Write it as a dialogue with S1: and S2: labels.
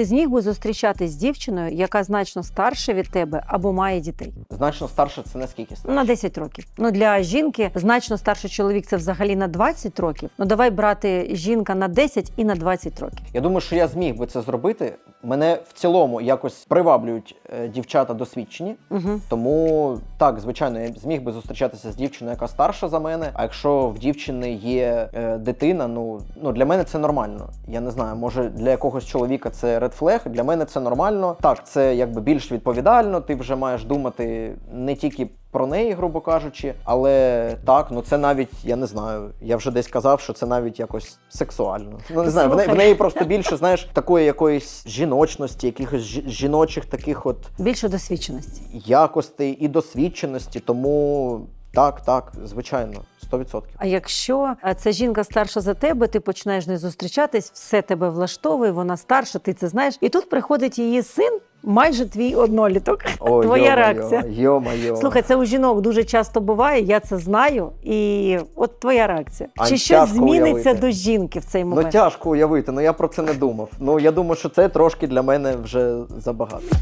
S1: Ти зміг би зустрічатись з дівчиною, яка значно старша від тебе або має дітей?
S2: Значно старше це наскільки старше?
S1: На 10 років. Ну для жінки значно старший чоловік це взагалі на 20 років. Ну давай брати жінка на 10 і на 20 років.
S2: Я думаю, що я зміг би це зробити. Мене в цілому якось приваблюють е, дівчата досвідчені.
S1: Угу.
S2: Тому так, звичайно, я зміг би зустрічатися з дівчиною, яка старша за мене. А якщо в дівчини є е, дитина, ну ну для мене це нормально. Я не знаю, може для якогось чоловіка це ред флег, Для мене це нормально. Так, це якби більш відповідально. Ти вже маєш думати не тільки. Про неї, грубо кажучи, але так, ну це навіть я не знаю. Я вже десь казав, що це навіть якось сексуально. Ну не знаю, в, не- в неї просто більше, знаєш, такої якоїсь жіночності, якихось жіночих таких от
S1: Більше досвідченості.
S2: якостей і досвідченості, тому так, так, звичайно, 100%.
S1: А якщо е, ця жінка старша за тебе, ти починаєш з нею зустрічатись, все тебе влаштовує, вона старша, ти це знаєш, і тут приходить її син, майже твій одноліток.
S2: О,
S1: Твоя
S2: йо-моє,
S1: реакція.
S2: Йо-моє.
S1: Слухай, це у жінок дуже часто буває, я це знаю, і от твоя реакція.
S2: А
S1: Чи щось зміниться
S2: уявити.
S1: до жінки в цей момент?
S2: ну тяжко уявити, але я про це не думав. Ну я думаю, що це трошки для мене вже забагато.